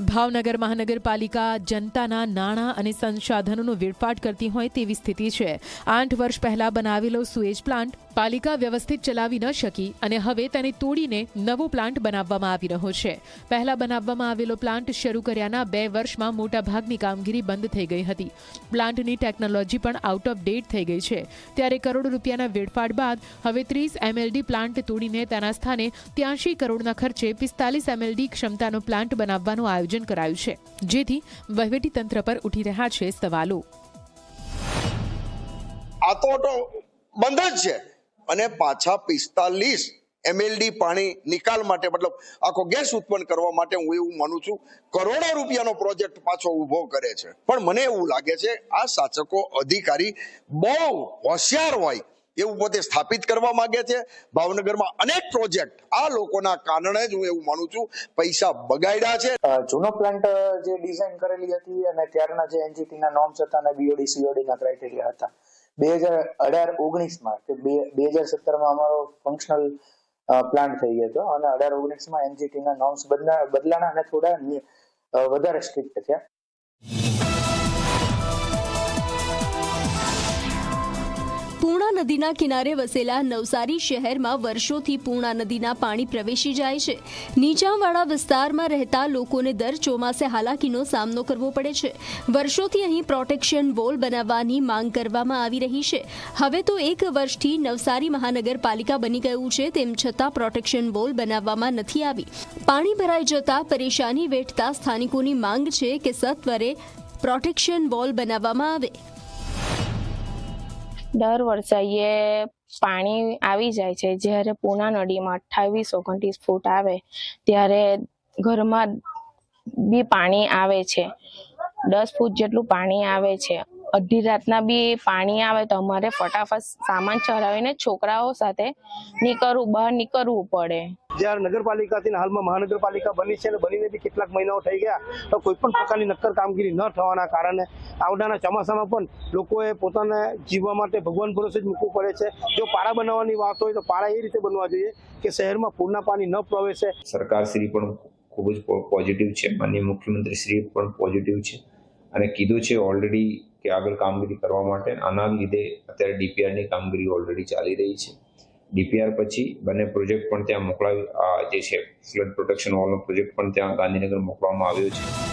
ભાવનગર મહાનગરપાલિકા જનતાના નાણાં અને સંસાધનોનો વેડફાટ કરતી હોય તેવી સ્થિતિ છે. આઠ વર્ષ પહેલા બનાવેલો સુએજ પ્લાન્ટ પાલિકા વ્યવસ્થિત ચલાવી ન શકી અને હવે તેને તોડીને નવો પ્લાન્ટ બનાવવામાં આવી રહ્યો છે. પહેલા બનાવવામાં આવેલો પ્લાન્ટ શરૂ કર્યાના બે વર્ષમાં મોટાભાગની કામગીરી બંધ થઈ ગઈ હતી. પ્લાન્ટની ટેકનોલોજી પણ આઉટ ઓફ ડેટ થઈ ગઈ છે. ત્યારે કરોડો રૂપિયાના વેડફાટ બાદ હવે ત્રીસ એમએલડી પ્લાન્ટ તોડીને તેના સ્થાને ત્યાંશી કરોડના ખર્ચે પિસ્તાલીસ એમએલડી ક્ષમતાનો પ્લાન્ટ બનાવવાનું આયોજન કરાયું છે, જેથી વહીવટીતંત્ર પર ઉઠી રહ્યા છે સવાલો. આ તો બંધ જ છે, અને પાછા પિસ્તાલીસ એમએલડી પાણી નિકાલ માટે, મતલબ આખો ગેસ ઉત્પન્ન કરવા માટે હું એવું માનું છું, કરોડો રૂપિયાનો પ્રોજેક્ટ પાછો ઊભો કરે છે. પણ મને એવું લાગે છે, આ શાસકો અધિકારી બહુ હોશિયાર હોય એવું પોતે સ્થાપિત કરવા માંગે છે. ભાવનગરમાં અનેક પ્રોજેક્ટ આ લોકોના કારણે જ હું એવું માનું છું, પૈસા બગાડ્યા છે. જૂનો પ્લાન્ટ જે ડિઝાઇન કરેલી હતી અને ત્યારના જે એનજીટી ના નોર્મ્સ હતા અને બીઓડી સીઓડી ના ક્રાઇટેરિયા હતા. બે હજાર અઢાર ઓગણીસમાં કે બે હજાર સત્તરમાં અમારો ફંક્શનલ પ્લાન્ટ થઈ ગયો હતો અને અઢાર ઓગણીસમાં એનજીટી ના નોર્મ્સ બદલા, બદલાણા અને થોડા વધારે સ્ટ્રિક્ટ થયા. નદીના કિનારે વસેલા નવસારી શહેરમાં વર્ષોથી પૂર્ણા નદીના પાણી પ્રવેશી જાય છે. નીચાણવાળા વિસ્તારમાં રહેતા લોકોને દર ચોમાસે હાલાકીનો સામનો કરવો પડે છે. વર્ષોથી અહીં પ્રોટેક્શન વોલ બનાવવાની માંગ કરવામાં આવી રહી છે. હવે તો એક વર્ષથી નવસારી મહાનગરપાલિકા બની ગયું છે, તેમ છતાં પ્રોટેક્શન વોલ બનાવવામાં નથી આવી. પાણી ભરાઈ જતા પરેશાની વેઠતા સ્થાનિકોની માંગ છે કે સત્વરે પ્રોટેક્શન વોલ બનાવવામાં આવે. દર અહીંયા પાણી આવી જાય છે. જ્યારે પૂના નદીમાં અઠ્ઠાવીસ, ઓગણત્રીસ ફૂટ આવે, ત્યારે ઘરમાં બી પાણી આવે છે. દસ ફૂટ જેટલું પાણી આવે છે. અડધી રાતના બી પાણી આવે તો અમારે ફટાફટ સામાન ચડાવીને છોકરાઓ સાથે નીકળવું, બહાર નીકળવું પડે. જ્યારે નગરપાલિકાથી હાલમાં મહાનગરપાલિકા બની છે અને બનીને બી કેટલાક મહિનાઓ થઈ ગયા, તો કોઈ પણ પ્રકારની નક્કર કામગીરી ન થવાના કારણે આવનારા ચોમાસામાં પણ લોકોએ પોતાને જીવવા માટે ભગવાન ભરોસે જ મૂકવું પડે છે. જો પાળા બનાવવાની વાત હોય તો પાળા એ રીતે બનવા જોઈએ કે શહેરમાં પૂરના પાણી ન પ્રવેશે. સરકારશ્રી પણ ખૂબ જ પોઝિટિવ છે. માનનીય મુખ્યમંત્રી શ્રી પણ પોઝિટિવ છે અને કીધું છે ઓલરેડી કે આગળ કામગીરી કરવા માટે. આના લીધે અત્યારે ડીપીઆરની કામગીરી ઓલરેડી ચાલી રહી છે. ડીપીઆર પછી બંને પ્રોજેક્ટ પણ ત્યાં મોકલાવી જે છે ફ્લડ પ્રોટેક્શન વોલનો પ્રોજેક્ટ પણ ત્યાં ગાંધીનગર મોકલવામાં આવ્યો છે.